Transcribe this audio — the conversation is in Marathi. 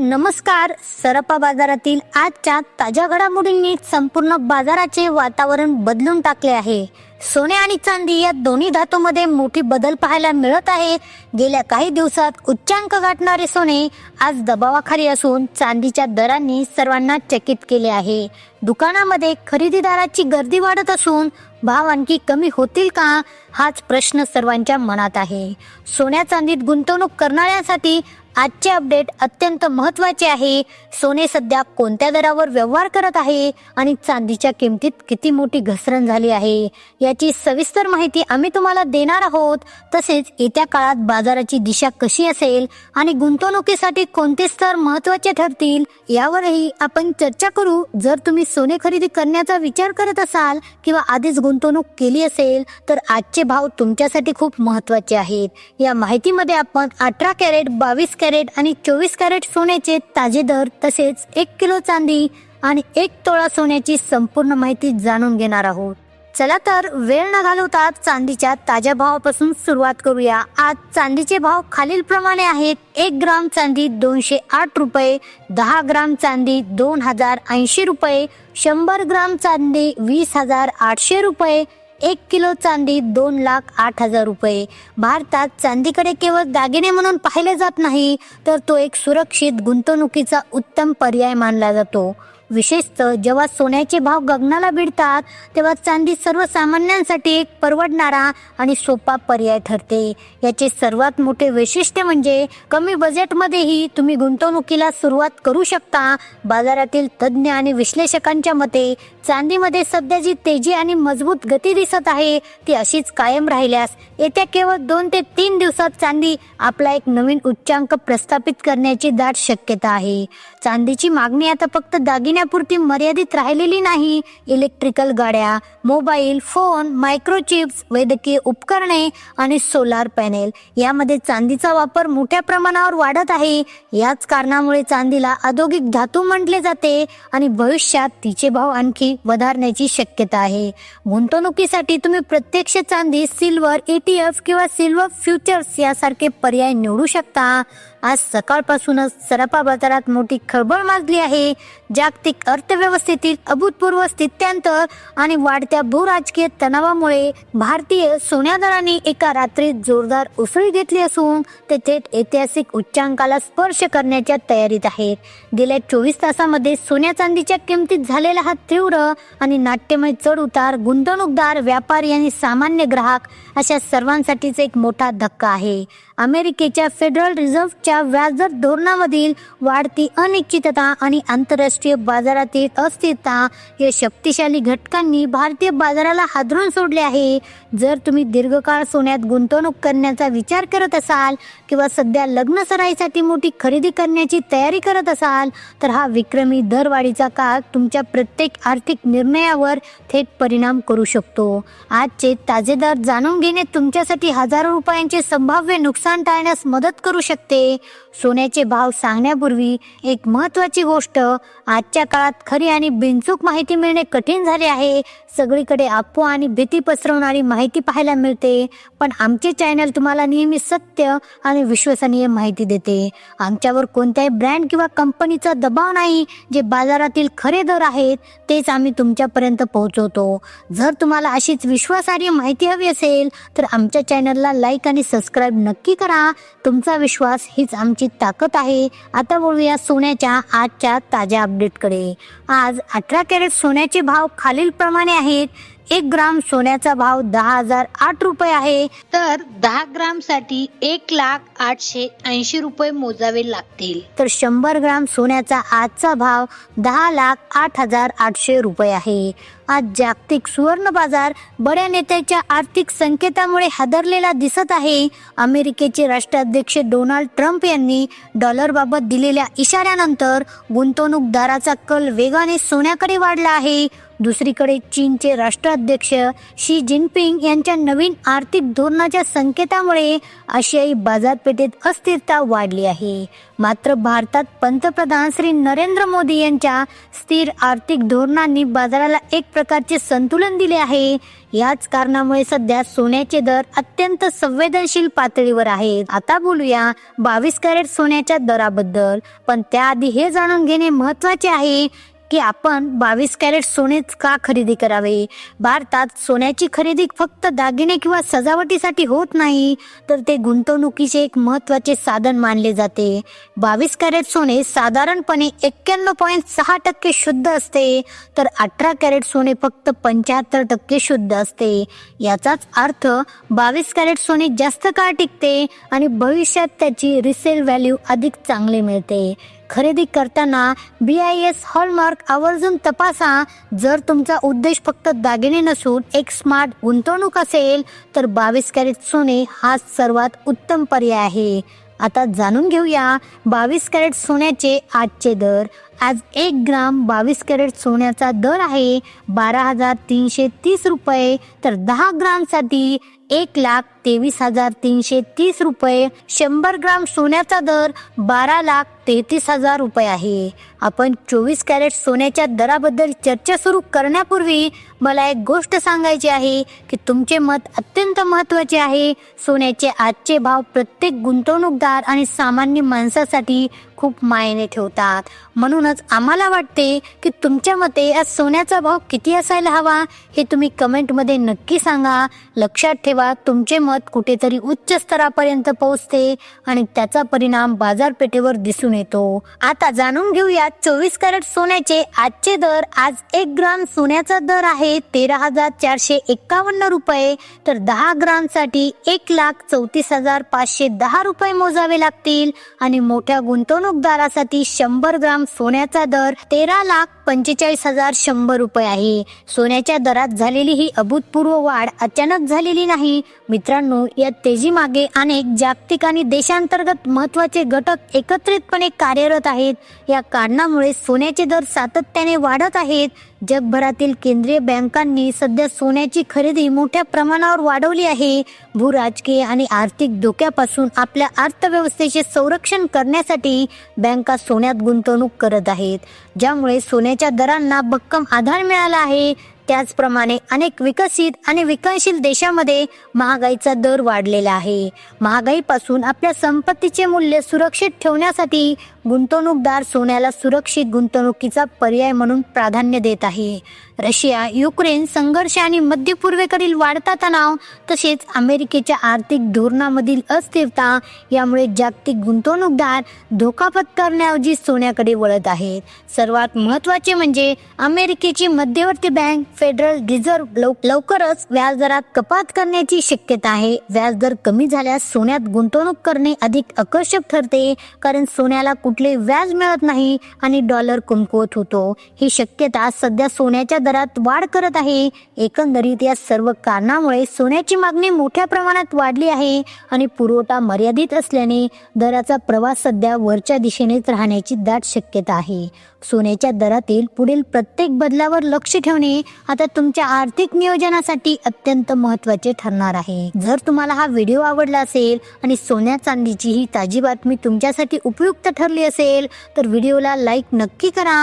नमस्कार सरपा बाजारातील आजच्या ताज्या घडामोडींनी संपूर्ण बाजाराचे वातावरण बदलून टाकले आहे. सोने आणि चांदी या दोन्ही धातूमध्ये मोठी बदल पाहायला मिळत आहे. गेल्या काही दिवसात उच्चांक गाठणारे सोने आज दबावाखाली असून चांदीच्या दरांनी सर्वांना चकित केले आहे. दुकानामध्ये खरेदीदाराची गर्दी वाढत असून भाव आणखी कमी होतील का हाच प्रश्न सर्वांच्या मनात आहे. सोन्या चांदीत गुंतवणूक करणाऱ्यांसाठी आजचे अपडेट अत्यंत महत्त्वाचे आहे. सोने सध्या कोणत्या दरावर व्यवहार करत आहे आणि चांदीच्या किमतीत किती मोठी घसरण झाली आहे याची सविस्तर माहिती आम्ही तुम्हाला देणार आहोत. तसेच येत्या काळात बाजाराची दिशा कशी असेल आणि गुंतवणुकीसाठी कोणते स्तर महत्त्वाचे ठरतील यावरही आपण चर्चा करू. जर तुम्ही सोने खरेदी करण्याचा विचार करत असाल किंवा आधीच गुंतवणूक केली असेल तर आजचे भाव तुमच्यासाठी खूप महत्त्वाचे आहेत. या माहितीमध्ये आपण अठरा कॅरेट बावीस कॅरेट कॅरेट आणि चोवीस कॅरेट सोन्याचे ताजे दर तसेच एक किलो चांदी आणि एक तोळा सोन्याची संपूर्ण माहिती जाणून घेणार आहोत. चला तर वेळ न घालवता चांदीच्या ताज्या भावापासून सुरुवात करूया. आज चांदीचे भाव खालील प्रमाणे आहेत. एक ग्राम चांदी दोनशे आठ रुपये दहा ग्राम चांदी दोन हजार ऐंशी रुपये शंभर ग्राम चांदी वीस हजार आठशे रुपये एक किलो चांदी दोन लाख आठ हजार रुपये. भारतात चांदीकडे केवळ दागिने म्हणून पाहिले जात नाही तर तो एक सुरक्षित गुंतवणुकीचा उत्तम पर्याय मानला जातो. विशेषतः जेव्हा सोन्याचे भाव गगनाला भिडतात तेव्हा चांदी सर्वसामान्यांसाठी एक परवडणारा आणि सोपा पर्याय ठरते. याचे सर्वात मोठे वैशिष्ट्य म्हणजे कमी बजेटमध्येही तुम्ही गुंतवणुकीला सुरुवात करू शकता. बाजारातील तज्ज्ञ आणि विश्लेषकांच्या मते चांदीमध्ये सध्या जी तेजी आणि मजबूत गती दिसत आहे ती अशीच कायम राहिल्यास येत्या केवळ दोन ते तीन दिवसात चांदी आपला एक नवीन उच्चांक प्रस्थापित करण्याची दाट शक्यता आहे. चांदीची मागणी आता फक्त दागिने दागिन्यापुरती मर्यादित राहिलेली नाही. इलेक्ट्रिकल गाड्या मोबाईल फोन मायक्रोचिप्स वैद्यकीय उपकरणे आणि सोलार पॅनेल यामध्ये चांदीचा वापर मोठ्या प्रमाणावर वाढत आहे. याच कारणामुळे चांदीला औद्योगिक धातू म्हटले जाते आणि भविष्यात तिचे भाव आणखी वधारण्याची शक्यता आहे. गुंतवणुकीसाठी तुम्ही प्रत्यक्ष चांदी सिल्वर एटीएफ किंवा सिल्वर फ्युचर्स यासारखे पर्याय निवडू शकता. आज सकाळपासूनच सराफा बाजारात मोठी खळबळ माजली आहे. जागतिक अर्थव्यवस्थेतील अभूतपूर्व स्थित्यांतर आणि वाढत्या भूराजकीय तणावामुळे भारतीय सोन्या दराने एका रात्रीत जोरदार उसळी घेतली असून ते थेट ऐतिहासिक उच्चांकाला स्पर्श करण्याच्या तयारीत आहेत. गेल्या चोवीस तासामध्ये सोन्या चांदीच्या किमतीत झालेला हा तीव्र आणि नाट्यमय चढ उतार गुंतवणूकदार व्यापारी आणि सामान्य ग्राहक अशा सर्वांसाठीच एक मोठा धक्का आहे. अमेरिकेच्या फेडरल रिझर्व्हच्या व्याजदर धोरणामधील वाढती अनिश्चितता आणि आंतरराष्ट्रीय बाजारातील अस्थिरता या शक्तिशाली घटकांनी भारतीय बाजाराला हादरून सोडले आहे. जर तुम्ही दीर्घकाळ सोन्यात गुंतवणूक करण्याचा विचार करत असाल किंवा सध्या लग्न सराईसाठी मोठी खरेदी करण्याची तयारी करत असाल तर हा विक्रमी दरवाढीचा काळ तुमच्या प्रत्येक आर्थिक निर्णयावर थेट परिणाम करू शकतो. आजचे ताजे दर जाणून घेणे तुमच्यासाठी हजारो रुपयांचे संभाव्य नुकसान टाळण्यास मदत करू शकते. सोन्याचे भाव सांगण्यापूर्वी एक महत्त्वाची गोष्ट आजच्या काळात खरी आणि बिनचूक माहिती मिळणे कठीण झाले आहे. सगळीकडे अफवा आणि भीती पसरवणारी माहिती पाहायला मिळते पण आमचे चॅनल तुम्हाला नेहमी सत्य आणि विश्वसनीय माहिती देते. आमच्यावर कोणत्याही ब्रँड किंवा कंपनीचा दबाव नाही जे बाजारातील खरे दर आहेत तेच आम्ही तुमच्यापर्यंत पोहोचवतो. जर तुम्हाला अशीच विश्वासार्ह माहिती हवी असेल तर आमच्या चॅनलला लाईक आणि सबस्क्राईब नक्की करा. तुमचा विश्वास ही हीच आमची ताकद आहे. आता बोलूया सोन्याच्या आजच्या ताज्या अपडेटकडे आज अठरा कॅरेट सोन्याचे भाव खालील प्रमाणे आहेत. एक ग्राम सोन्याचा भाव दहा हजार आठ रुपये आहे. तर दहा ग्रामसाठी एक लाख आठशे ऐंशी रुपये मोजावे लागतील. तर शंभर ग्राम सोन्याचा आजचा भाव दहा लाख आठ हजार आठशे रुपये आहे. आज जागतिक सुवर्ण बाजार बड्या नेत्याच्या आर्थिक संकेतामुळे हादरलेला दिसत आहे. अमेरिकेचे राष्ट्राध्यक्ष डोनाल्ड ट्रम्प यांनी डॉलरबाबत दिलेल्या इशाऱ्यानंतर गुंतवणूकदाराचा कल वेगाने सोन्याकडे वाढला आहे. दुसरीकडे चीनचे राष्ट्राध्यक्ष शी जिनपिंग यांच्या नवीन आर्थिक धोरणाच्या संकेतामुळे आशियाई बाजारपेठेत अस्थिरता वाढली आहे. मात्र भारतात पंतप्रधान श्री नरेंद्र मोदी यांच्या स्थिर आर्थिक धोरणांनी बाजाराला एक प्रकारचे संतुलन दिले आहे. याच कारणामुळे सध्या सोन्याचे दर अत्यंत संवेदनशील पातळीवर आहेत. आता बोलूया बावीस कॅरेट सोन्याच्या दराबद्दल. पण त्याआधी हे जाणून घेणे महत्त्वाचे आहे की आपण बावीस कॅरेट सोनेच का खरेदी करावे? भारतात सोन्याची खरेदी फक्त दागिने किंवा सजावटीसाठी होत नाही तर ते गुंतवणुकीचे एक महत्त्वाचे साधन मानले जाते. बावीस कॅरेट सोने साधारणपणे एक्क्याण्णव पॉईंट सहा टक्के शुद्ध असते तर अठरा कॅरेट सोने फक्त पंच्याहत्तर टक्के शुद्ध असते. याचाच अर्थ बावीस कॅरेट सोने जास्त काळ टिकते आणि भविष्यात त्याची रिसेल व्हॅल्यू अधिक चांगली मिळते? खरेदी करताना बी आय एस हॉलमार्क आवर्जून तपासा. जर तुमचा उद्देश फक्त दागिने नसून एक स्मार्ट गुंतवणूक असेल तर बावीस कॅरेट सोने हा सर्वात उत्तम पर्याय आहे. आता जाणून घेऊया बावीस कॅरेट सोन्याचे आजचे दर. आज एक ग्राम बावीस कॅरेट सोन्याचा दर आहे बारा हजार तीनशे तीस रुपये. तर दहा ग्रामसाठी एक लाख तेवीस हजार तीनशे तीस रुपये. शंभर ग्राम सोन्याचा दर बारा लाख तेहतीस हजार रुपये आहे. आपण चोवीस कॅरेट सोन्याच्या दराबद्दल चर्चा सुरू करण्यापूर्वी मला एक गोष्ट सांगायची आहे की तुमचे मत अत्यंत महत्त्वाचे आहे. सोन्याचे आजचे भाव प्रत्येक गुंतवणूकदार आणि सामान्य माणसासाठी खूप मायने ठेवतात. म्हणूनच आम्हाला वाटते की तुमच्या मते आज सोन्याचा भाव किती असायला हवा हे तुम्ही कमेंटमध्ये नक्की सांगा. लक्षात ठेवा तुमचे मत कुठेतरी उच्च स्तरापर्यंत पोहोचते आणि त्याचा परिणाम बाजारपेठेवर दिसून येतो. आता जाणून घेऊया चोवीस कॅरेट सोन्याचे आजचे दर. आज एक ग्राम सोन्याचा दर आहे तेरा हजार चारशे एक्कावन्न रुपये. तर दहा ग्रामसाठी एक लाख चौतीस हजार पाचशे दहा रुपये मोजावे लागतील आणि मोठ्या गुंतवणूक गुंतवणूकदारासाठी शंभर ग्राम सोन्याचा दर तेरा लाख पंचेचाळीस हजार शंभर रुपये आहे. सोन्याच्या दरात झालेली ही अभूतपूर्व वाढ अचानक झालेली नाही मित्रांनो या तेजीमागे अनेक जागतिक आणि देशांतर्गत महत्त्वाचे घटक एकत्रितपणे कार्यरत आहेत. या कारणामुळे सोन्याचे दर सातत्याने वाढत आहेत. जगभरातील केंद्रीय बँकांनी सध्या सोन्याची खरेदी मोठ्या प्रमाणावर वाढवली आहे. भू राजकीय आणि आर्थिक धोक्यापासून आपल्या अर्थव्यवस्थेचे संरक्षण करण्यासाठी बँका सोन्यात गुंतवणूक करत आहेत. ज्यामुळे सोन्याच्या दरांना भक्कम आधार मिळाला आहे. त्याचप्रमाणे अनेक विकसित आणि विकसनशील देशामध्ये महागाईचा दर वाढलेला आहे. महागाईपासून आपल्या संपत्तीचे मूल्य सुरक्षित ठेवण्यासाठी गुंतवणूकदार सोन्याला सुरक्षित गुंतवणुकीचा पर्याय म्हणून प्राधान्य देत आहे. रशिया युक्रेन संघर्ष आणि मध्य पूर्वेकडील वाढता तणाव तसेच अमेरिकेच्या आर्थिक धोरणामधील अस्थिरता यामुळे जागतिक गुंतवणूकदार धोका पत्करण्याऐवजी सोन्याकडे वळत आहेत. सर्वात महत्त्वाचे म्हणजे अमेरिकेची मध्यवर्ती बँक फेडरल रिझर्व्ह लव लवकरच व्याजदरात कपात करण्याची शक्यता आहे. व्याजदर कमी झाल्यास सोन्यात गुंतवणूक करणे अधिक आकर्षक ठरते कारण सोन्याला कुठले व्याज मिळत नाही आणि डॉलर कमकुवत होतो. ही शक्यता सध्या सोन्याच्या दरात वाढ करत आहे. एकंदरीत या सर्व कारणामुळे सोन्याची मागणी मोठ्या प्रमाणात वाढली आहे आणि पुरवठा मर्यादित असल्याने दराचा प्रवास सध्या वरच्या दिशेनेच राहण्याची दाट शक्यता आहे. सोन्याच्या दरातील पुढील प्रत्येक बदलावर लक्ष ठेवणे आता तुमच्या आर्थिक नियोजनासाठी अत्यंत महत्त्वाचे ठरणार आहे. जर तुम्हाला हा व्हिडिओ आवडला असेल आणि सोन्या चांदीची ही ताजी बातमी तुमच्यासाठी उपयुक्त ठरली असेल तर व्हिडिओला लाईक नक्की करा.